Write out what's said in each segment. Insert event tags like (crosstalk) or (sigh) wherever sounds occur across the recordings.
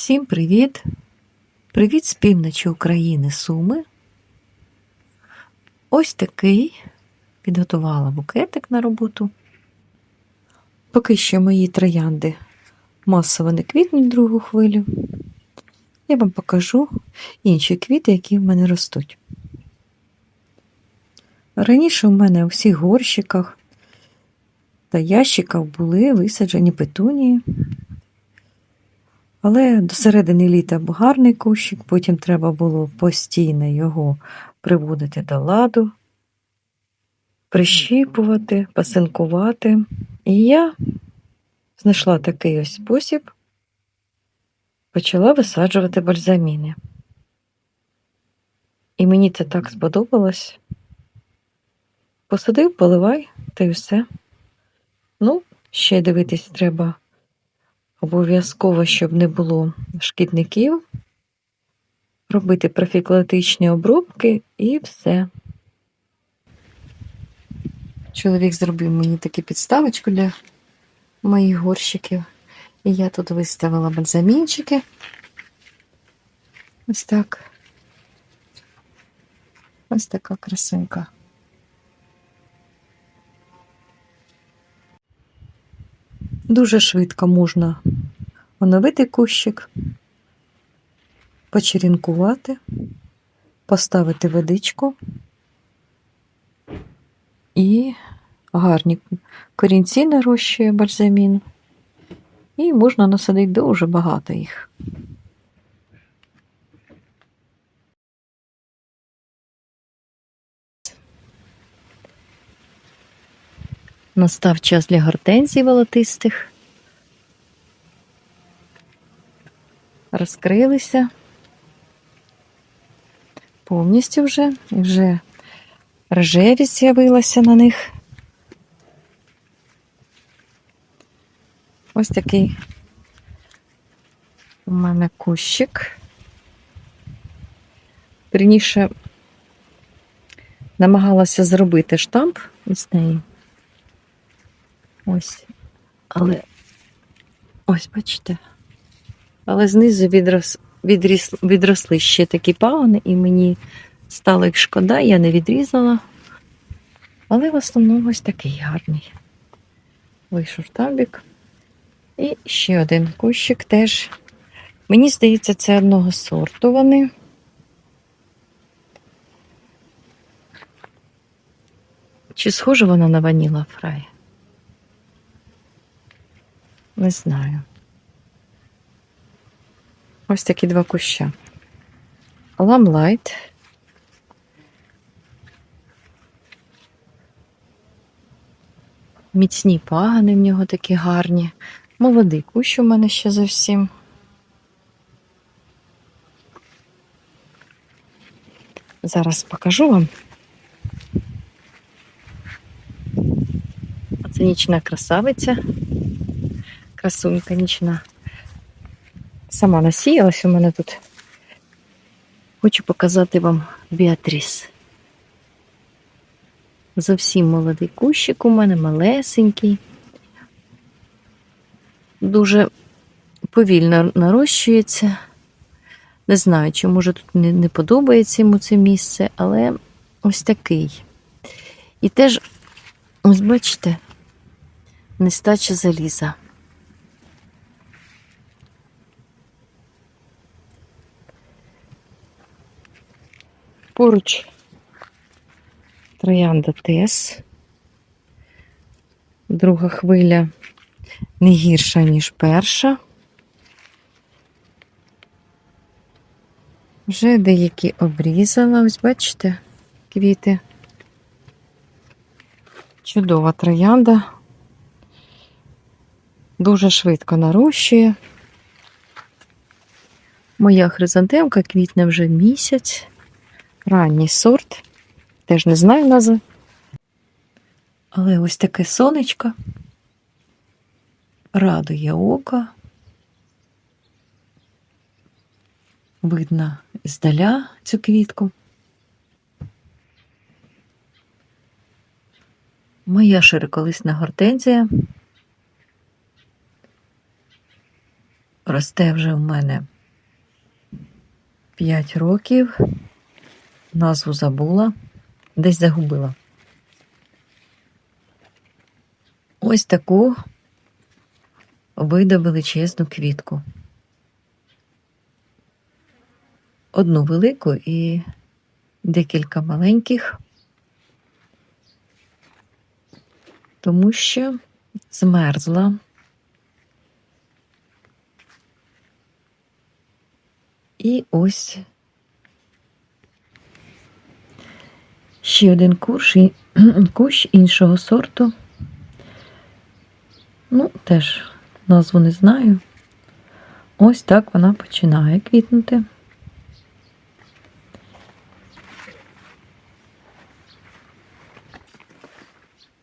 Всім привіт! Привіт з півночі України Суми. Ось такий підготувала букетик на роботу. Поки що мої троянди масово не квітнуть другу хвилю. Я вам покажу інші квіти, які в мене ростуть. Раніше у мене у всіх горщиках та ящиках були висаджені петунії. Але до середини літа був гарний кущик, потім треба було постійно його приводити до ладу, прищіпувати, пасинкувати. І я знайшла такий ось спосіб, почала висаджувати бальзаміни. І мені це так сподобалось. Посадив, поливай, та й все. Ну, ще дивитись треба обов'язково, щоб не було шкідників, робити профілактичні обробки і все. Чоловік зробив мені таку підставочку для моїх горщиків. І я тут виставила бальзамінчики. Ось так. Ось така красунька. Дуже швидко можна оновити кущик, почерінкувати, поставити водичку і гарні корінці нарощує бальзамін. І можна насадити дуже багато їх. Настав час для гортензій волотистих. Розкрилися повністю вже, і вже рожевість з'явилася на них. Ось такий у мене кущик. Вірніше намагалася зробити штамп із неї. Ось. Але ось, бачите. Але знизу відрос, відріс, відросли ще такі пагони, і мені стало їх шкода, я не відрізала. Але в основному ось такий гарний. Вийшов табік. І ще один кущик теж. Мені здається, це одного сорту вони. Чи схоже вона на ваніла фрай? Не знаю. Ось такі два куща. Ламлайт. Міцні пагани в нього такі гарні. Молодий кущ у мене ще зовсім. Зараз покажу вам. Оце нічна красавиця. Красунька нічна. Сама насіялась у мене тут. Хочу показати вам Біатріс. Зовсім молодий кущик у мене, малесенький. Дуже повільно нарощується. Не знаю, чи може тут не, не подобається йому це місце, але ось такий. І теж, ось бачите, нестача заліза. Поруч троянда Тес. Друга хвиля не гірша, ніж перша. Вже деякі обрізала, ось бачите, квіти. Чудова троянда. Дуже швидко нарощує. Моя хризантемка квітне вже місяць. Ранній сорт. Теж не знаю назви. Але ось таке сонечко. Радує око. Видно здаля цю квітку. Моя широколисна гортензія Росте вже в мене 5 років. Назву забула, десь загубила. Ось таку видав величезну квітку. Одну велику і декілька маленьких, тому що змерзла. І ось ще один курш, (clears throat) кущ іншого сорту. Ну, теж назву не знаю. Ось так вона починає квітнути.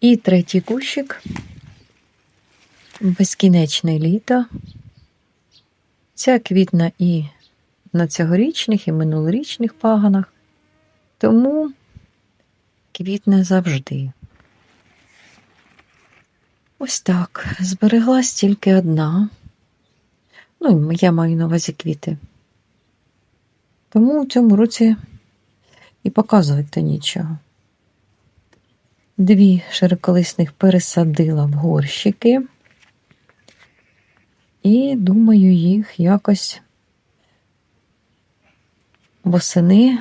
І третій кущик. Безкінечне літо. Ця квітна і на цьогорічних, і минулорічних паганах. Тому квітне завжди. Ось так. Збереглась тільки одна. Ну, я маю на увазі квіти. Тому у цьому році і показувати нічого. Дві широколисних пересадила в горщики. І думаю, їх якось восени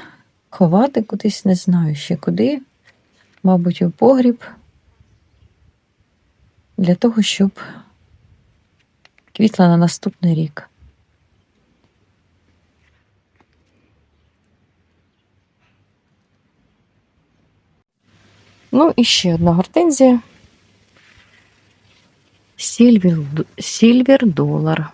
ховати кудись, не знаю ще куди. Мабуть, у погріб. Для того, щоб квітла на наступний рік. Ну і ще одна гортензія. Сільвер, Сільвер долар.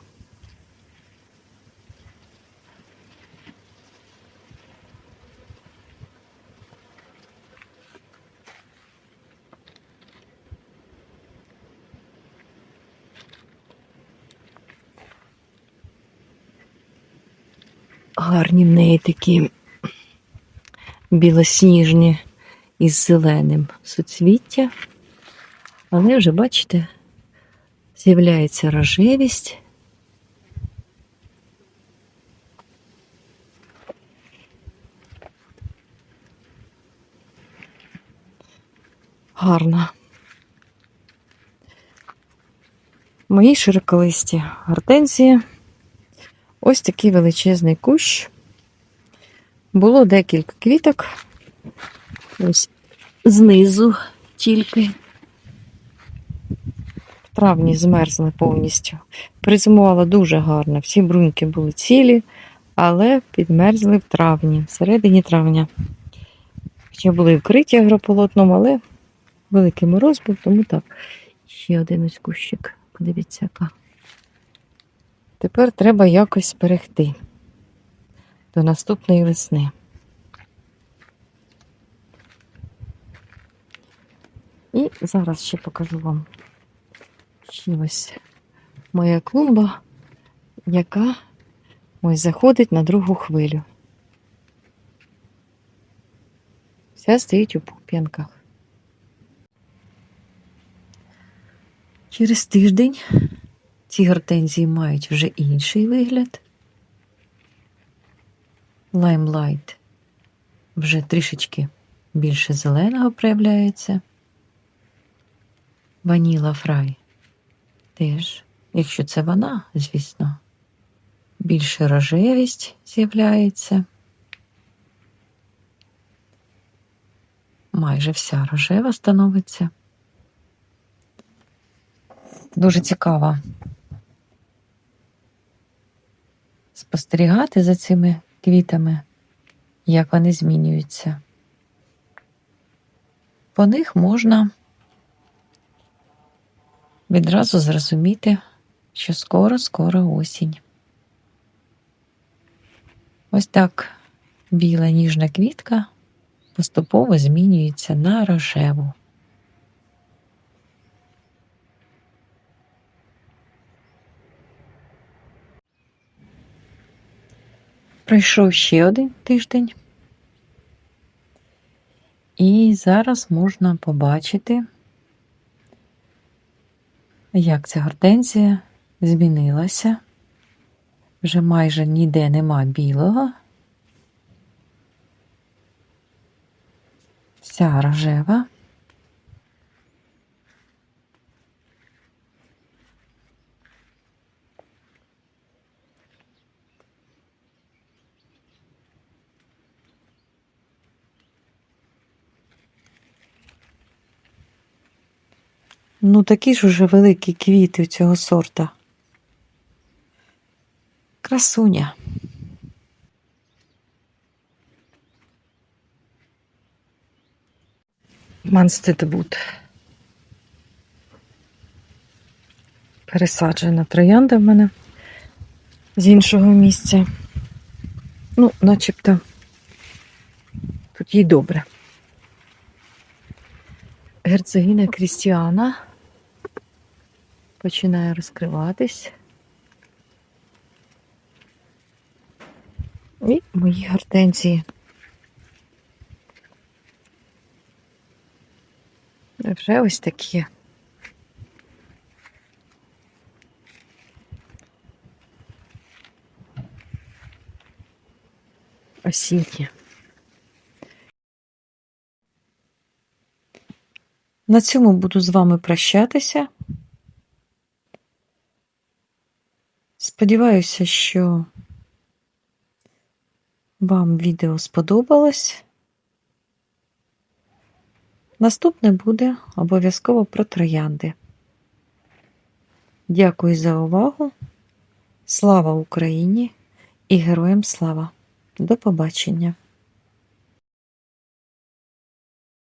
Гарні в неї такі білосніжні із зеленим суцвіття. Але вже, бачите, з'являється рожевість. Гарна. Мої широколисті гортензії. Ось такий величезний кущ. Було декілька квіток. Ось знизу тільки. В травні змерзли повністю. Призимувала дуже гарно. Всі бруньки були цілі, але підмерзли в травні, в середині травня. Хоча були вкриті агрополотном, але великий мороз був, тому так. Ще один ось кущик. Подивіться, яка. Тепер треба якось зберегти до наступної весни. І зараз ще покажу вам ще ось моя клумба, яка ось заходить на другу хвилю. Вся стоїть у пуп'янках. Через тиждень ці гортензії мають вже інший вигляд. Лаймлайт вже трішечки більше зеленого проявляється. Ваніла фрай теж, якщо це вона, звісно, більше рожевість з'являється. Майже вся рожева становиться. Дуже цікаво спостерігати за цими квітами, як вони змінюються. По них можна відразу зрозуміти, що скоро-скоро осінь. Ось так біла ніжна квітка поступово змінюється на рожеву. Пройшов ще один тиждень. І зараз можна побачити, як ця гортензія змінилася Вже майже ніде нема білого. Вся рожева. Ну, такі ж уже великі квіти у цього сорта. Красуня. Манстедбут. Пересаджена троянда в мене з іншого місця. Ну, начебто тут їй добре. Герцогиня Крістіана починає розкриватись. І мої гортензії. Вже ось такі. Осінні. На цьому буду з вами прощатися. Сподіваюся, що вам відео сподобалось. Наступне буде обов'язково про троянди. Дякую за увагу. Слава Україні і героям слава! До побачення!